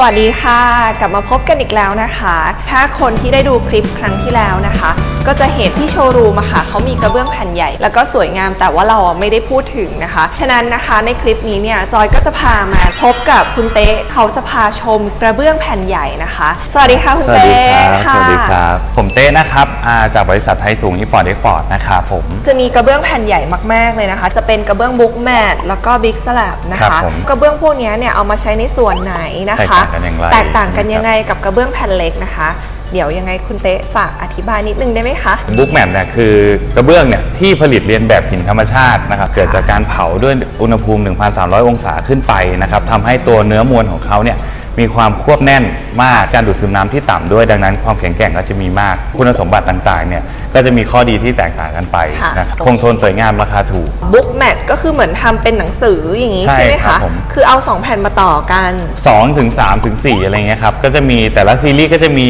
สวัสดีค่ะ กลับมาพบกันอีกแล้วนะคะ ถ้าคนที่ได้ดูคลิปครั้งที่แล้วนะคะก็จะเห็นที่โชว์รูมอะค่ะเขามีกระเบื้องแผ่นใหญ่ แล้วก็สวยงามแต่ว่าเราอะไม่ได้พูดถึงนะคะ ฉะนั้นนะคะในคลิปนี้เนี่ยจอยก็จะพามาพบกับคุณเต๊ะเขาจะพาชมกระเบื้องแผ่นใหญ่นะคะ สวัสดีค่ะคุณสวัสเต๊ดีครับะสวัสดีครับผมเต้นะครับอ่าจากบริษัทไทยสูงอีปอร์ตเอ็กพอร์ตนะครับผมจะมีกระเบื้องแผ่นใหญ่มาก ๆเลยนะคะ จะเป็นกระเบื้องบุ๊กแมทแล้วก็บิ๊กสลับนะครัคะบผมกระเบื้องพวกนี้เนี่ยเอามาใช้ในส่วนไหนนะคะ แตกต่างกันอย่างไรแตกต่างกันยังไงกับกระเบื้องแผ่นเล็กนะคะ เดี๋ยวยังไงคุณเต๊ะฝากอธิบายนิดนึงได้ไหมคะ บุ๊กแมทเนี่ยคือกระเบื้องเนี่ยที่ผลิตเรียนแบบหินธรรมชาตินะครับเกิดจากการเผาด้วยอุณหภูมิ 1,300 องศาขึ้นไปนะครับทำให้ตัวเนื้อมวลของเขาเนี่ยมีความควบแน่นมากการดูดซึมน้ำที่ต่ำด้วย ดังนั้นความแข็งแกร่งก็จะมีมากคุณสมบัติต่างๆเนี่ย ก็จะมีข้อดีที่แตกต่างกันไปค่ะนะครับคงทนสวยงามราคาถูก บุ๊กแมทก็คือเหมืรันทำเป็นหนังสืออย่างนี้ใช่ใช่ไหมครัคะบผมคือเอา 2 แผ่นมาต่อกัน2ถึง3ถึง4อะไรเงี้ยครับ ก็จะมีแต่ละซีรีส์ก็จะมี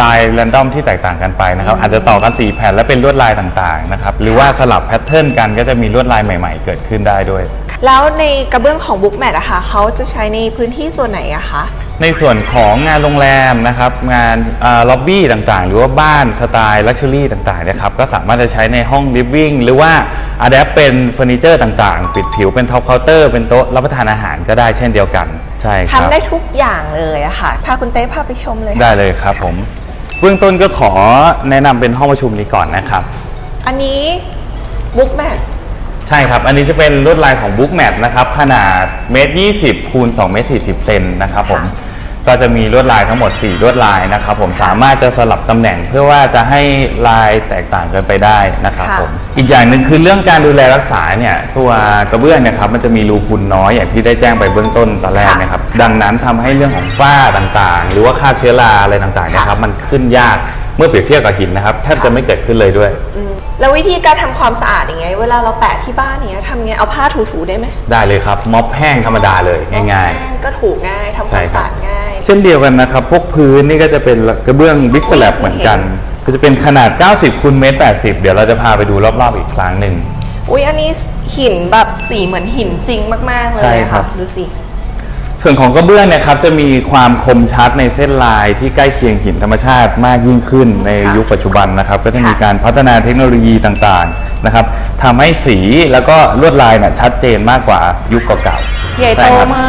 ลายแรนดอมที่แตกต่างกันไปนะครับ อาจจะต่อกัน 4 แผ่นและเป็นลวดลายต่างๆนะครับ หรือว่าสลับแพทเทิร์นกันก็จะมีลวดลายใหม่ๆ เกิดขึ้นได้ด้วย แล้วในกระเบื้องของบุ๊กแมทอะคะเขาจะใช้ในพื้นที่ส่วนไหนอะคะ ในส่วนของงานโรงแรมนะครับ งานล็อบบี้ต่างๆ หรือว่าบ้านสไตล์ลักชัวรี่ต่างๆนะครับก็สามารถจะใช้ในห้องลิฟวิ่งหรือว่าอาด p เป็นเฟอร์นิเจอร์ต่างๆ ปิดผิวเป็นท็อปเคาน์เตอร์เป็นโต๊ะรับประทานอาหารก็ได้เช่นเดียวกัน ใช่ครับทำได้ทุกอย่างเลยอะค่ะ พาคุณเต้พาไปชมเลยได้เลยครับผมเบื้องต้นก็ขอแนะนำเป็นห้องประชุมนี้ก่อนนะครับ อันนี้บุ๊กแมท ใช่ครับ อันนี้จะเป็นลวดลายของ Book Mat นะครับ ขนาดเมตร20คูณ2เมตร40เซนนะครับผม ก็จะมีลวดลายทั้งหมด 4 ลวดลายนะครับผม สามารถจะสลับตำแหน่งเพื่อว่าจะให้ลายแตกต่างกันไปได้นะครับผม อีกอย่างหนึ่งคือเรื่องการดูแลรักษาเนี่ยตัวกระเบื้องเนะครับมันจะมีรูพุนน้อยอย่างที่ได้แจ้งไปเบื้องต้นตอนแรกนะครับ ดังนั้นทำให้เรื่องของฝ้าต่างๆ หรือว่าคราบเชื้อราอะไรต่างๆนะครับมันขึ้นยาก เมื่อเปรียบเทียบกับหินนะครับแทบจะไม่เกิดขึ้นเลยด้วย อืมแล้ววิธีการทำความสะอาดอย่างไง เวลาเราแปะที่บ้านเนี้ยทำไงเอาผ้าถูๆได้ไหมได้เลยครับม็อบแห้งธรรมดาเลยง่ายแห้งก็ถูง่ายทำความสะอาดง่าย ๆ เช่นเดียวกันนะครับพวกพื้นนี่ก็จะเป็นกระเบื้องบิ๊กสแลบเหมือนกัน ก็จะเป็นขนาด 90คูณเมตร80 เดี๋ยวเราจะพาไปดูรอบๆอีกครั้งหนึ่ง อุ้ยอันนี้หินแบบสีเหมือนหินจริงมาก ๆ เลยใช่อะครัค่ะบ ดูสิ ส่วนของกระเบื้องเนะครับจะมีความคมชัดในเส้นลายที่ใกล้เคียงหินธรรมชาติมากยิ่งขึ้นในค่ะยุคปัจจุบันนะครับ ก็จะมีค่ะการพัฒนาเทคโนโลยีต่างๆนะครับทำให้สีแล้วก็ลวดลายน่ะชัดเจนมากกว่ายุคเก่าๆใหญ่โตช่ครับมา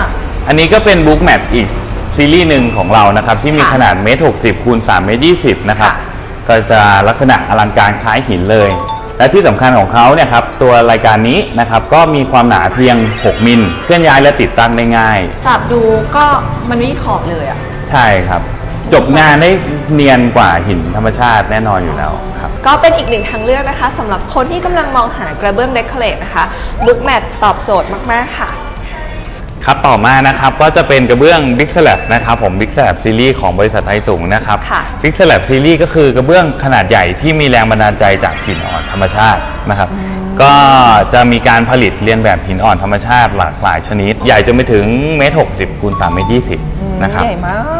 กอันนี้ก็เป็นบุ๊กแมทอีกซีรีส์หนึ่งของเรานะครับที่มีค่ะขนาดเมตรหกสิบคูณสามเมตรยี่สิบนะครับค่ะก็จะลักษณะอลังการคล้ายหินเลย และที่สำคัญของเขาเนี่ยครับตัวรายการนี้นะครับก็มีความหนาเพียง 6 มิลเคลื่อนย้ายและติดตั้งได้ง่ายจับดูก็มันไม่มีขอบเลยอะใช่ครับ จบงานได้เนียนกว่าหินธรรมชาติแน่นอนอยู่แล้วครับ ก็เป็นอีกหนึ่งทางเลือกนะคะสำหรับคนที่กำลังมองหากระเบื้องเดคอเรทนะคะบุ๊กแมทตอบโจทย์มาก ๆ ค่ะ ครับต่อมานะครับก็จะเป็นกระเบื้อง Big Slab นะครับผม Big Slab ซีรีส์ของบริษัทไทยสูงนะครับ ค่ะ Big Slab ซีรีส์ก็คือกระเบื้องขนาดใหญ่ที่มีแรงบันดาลใจจากหินอ่อนธรรมชาตินะครับ ก็จะมีการผลิตเรียนแบบหินอ่อนธรรมชาติหลากหลายชนิด ใหญ่จนไปถึงเมตรหกสิบคูณสามเมตรยี่สิบนะครับ ใหญ่มาก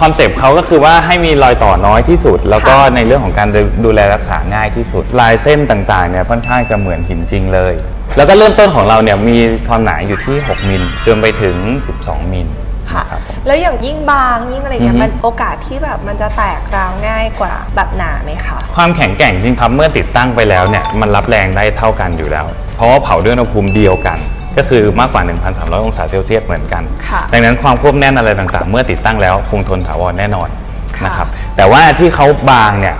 คอนเซปต์เขาก็คือว่าให้มีรอยต่อน้อยที่สุด แล้วก็ค่ะในเรื่องของการดูดูแลรักษาง่ายที่สุด ลายเส้นต่างๆเนี่ยค่อนข้างจะเหมือนหินจริงเลย แล้วก็เริ่มต้นของเราเนี่ยมีความหนาอยู่ที่ 6มิลจนไปถึง 12มิลค่ะนะครับผมแล้วอย่างยิ่งบางยิ่งอะไรเงี้ยอือฮึมันโอกาสที่แบบมันจะแตกราวง่ายกว่าแบบหนาไหมคะความแข็งแกร่งจริงครับเมื่อติดตั้งไปแล้วเนี่ยมันรับแรงได้เท่ากันอยู่แล้ว เพราะว่าเผาด้วยอุณหภูมิเดียวกัน ก็คือมากกว่า 1,300 องศาเซลเซียสเหมือนกันค่ะดังนั้นความควบแน่นอะไรต่างๆ เมื่อติดตั้งแล้วคงทนถาวรแน่นอนค่ะนะครับแต่ว่าที่เขาบางเนี่ย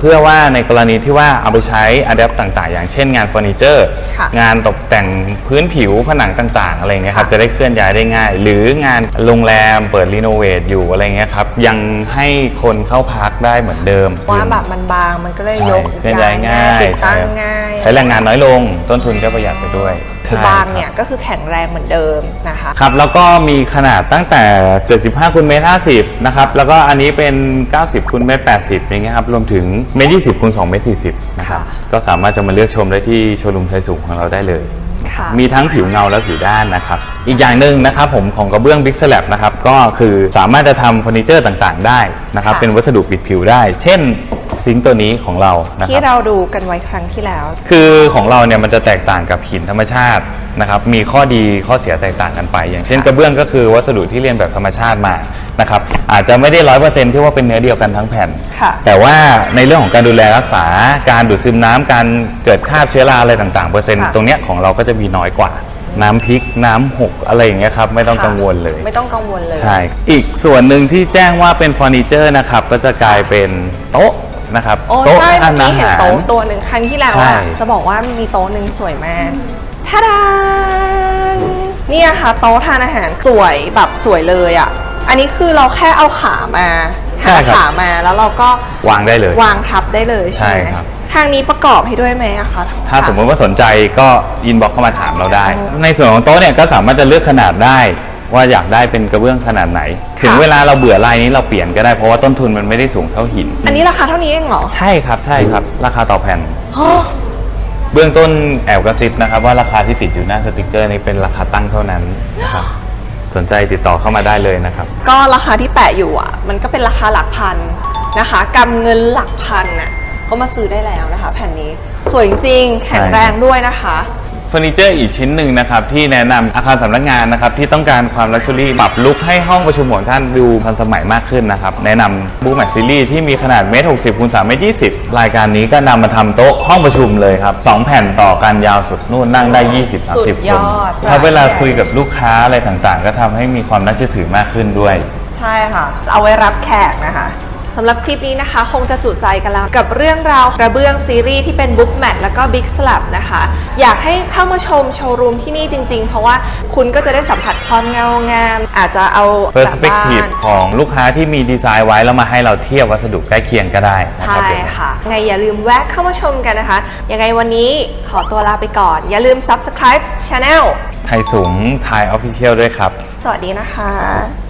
เพื่อว่าในกรณีที่ว่าเอาไปใช้อะแดปต่างๆ อย่างเช่นงานเฟอร์นิเจอร์ค่ะงานตกแต่งพื้นผิวผนังต่าง ๆ อะไรเงี้ยครับค่ะจะได้เคลื่อนย้ายได้ง่าย หรืองานโรงแรมเปิดรีโนเวทอยู่อะไรเงี้ยครับยังให้คนเข้าพักได้เหมือนเดิมว่าแบบมันบางมันก็เลยยกใช่เคลื่อนย้ายง่ายติดตั้งใช่ง่ายใช้แรงงานน้อยลง ต้นทุนก็ประหยัดไปด้วย คือใช่บางรับเนี่ยก็คือแข็งแรงเหมือนเดิมนะคะครับแล้วก็มีขนาดตั้งแต่ 75คูณเมตร50นะครับแล้วก็อันนี้เป็น 90คูณเมตร80อย่างเงี้ยครับรวมถึงเมตร20คูณ2เมตร40นะครับค่ะก็สามารถจะมาเลือกชมได้ที่โชว์รูมไทยสูงของเราได้เลยค่ะมีทั้งผิวเงาและผิวด้านนะครับ อีกอย่างหนึ่งนะครับผมของกระเบื้อง Big Slab นะครับก็คือสามารถจะทำเฟอร์นิเจอร์ต่างๆ ได้นะครับค่ะเป็นวัสดุปิดผิวได้ เช่น ซิงค์ตัวนี้ของเรานะคที่รับ เราดูกันไว้ครั้งที่แล้ว คือของเราเนี่ยมันจะแตกต่างกับหินธรรมชาตินะครับ มีข้อดีข้อเสียแตกต่างกันไป อย่างเช่นค่ะกระเบื้องก็คือวัสดุที่เรียนแบบธรรมชาติมานะครับ อาจจะไม่ได้ร้อยเปอร์เซ็นต์ที่ว่าเป็นเนื้อเดียวกันทั้งแผ่น ค่ะแต่ว่าในเรื่องของการดูแลรักษา การดูดซึมน้ำการเกิดคราบเชื้อราอะไรต่างๆ เปอร์เซ็นต์ค่ะ ตรงเนี้ยของเราก็จะมีน้อยกว่า น้ำพริก น้ำหกอะไรอย่างเงี้ยครับไม่ต้องค่ะกังวลเลย ไม่ต้องกังวลเลย ใช่ อีกส่วนหนึ่งที่แจ้งว่าเป็นเฟอร์นิเจอร์นะครับ ก็จะกลายเป็นโต๊ะ นะครับโอ้โต๊ะใช่ทาเมื่นอกี้เห็นอาหาร โต๊ะตัวหนึ่งครั้งที่แล้วใช่อะจะบอกว่ามีโต๊ะหนึ่งสวยมากทาดานเนี่ยค่ะ โต๊ะทานอาหารสวยแบบสวยเลยอะ อันนี้คือเราแค่เอาขามาหาขามาแล้วเราก็วางได้เลย วางทับได้เลยใช่ไหมใช่ครับ ทางนี้ประกอบให้ด้วยไหมอะคะถ้าสมมติว่าสนใจก็อินบ็อกเข้ามาถามเราได้อ๋อในส่วนของโต๊ะเนี่ยก็สามารถจะเลือกขนาดได้ ว่าอยากได้เป็นกระเบื้องขนาดไหน ถึงเวลาเราเบื่อลายนี้เราเปลี่ยนก็ได้เพราะว่าต้นทุนมันไม่ได้สูงเท่าหิน อันนี้ราคาเท่านี้เองเหรอใช่ครับใช่ครับ ราคาต่อแผ่น โอ้เบื้องต้นแอบกระซิบนะครับว่าราคาที่ติดอยู่หน้าสติกเกอร์นี้เป็นราคาตั้งเท่านั้นนะครับสนใจติดต่อเข้ามาได้เลยนะครับ ก็ราคาที่แปะอยู่อะ มันก็เป็นราคาหลักพันนะคะกำเงินหลักพันน่ะก็มาซื้อได้แล้วนะคะ แผ่นนี้สวยจริงๆแข็งแรงด้วยนะคะ เฟอร์นิเจอร์อีกชิ้นหนึ่งนะครับที่แนะนำอาคารสำนักงานนะครับที่ต้องการความลักชัวรี่ปรับลุกให้ห้องประชุมของท่านดูทันสมัยมากขึ้นนะครับแนะนำบูแมทซีรีส์ที่มีขนาดเมตรหกสิบคูณสามเมตรยี่สิบรายการนี้ก็นำมาทำโต๊ะห้องประชุมเลยครับสองแผ่นต่อกันยาวสุดนู่นนั่งได้20สุด30ยคนอดถ้าเวลาคุยกับลูกค้าอะไรต่างๆ ก็ทำให้มีความน่าเชื่อถือมากขึ้นด้วย ใช่ค่ะ เอาไว้รับแขกนะคะ สำหรับคลิปนี้นะคะ คงจะจุใจกันแล้วกับเรื่องราวกระเบื้องซีรีส์ที่เป็นบุ๊กแมทแล้วก็บิ๊กสลับนะคะ อยากให้เข้ามาชมโชว์รูมที่นี่จริง ๆ เพราะว่าคุณก็จะได้สัมผัสความเงางาม อาจจะเอาเ e อร์สเปกทีฟของลูกค้าที่มีดีไซน์ไว้แล้วมาให้เราเทียบวัสดุใกล้เคียงก็ได้นะคใช่รับผมค่ะไงอย่าลืมแวะเข้ามาชมกันนะคะ ยังไงวันนี้ขอตัวลาไปก่อน อย่าลืม subscribe channel ไทยสูงไทยออฟฟิเชียลด้วยครับ สวัสดีนะคะ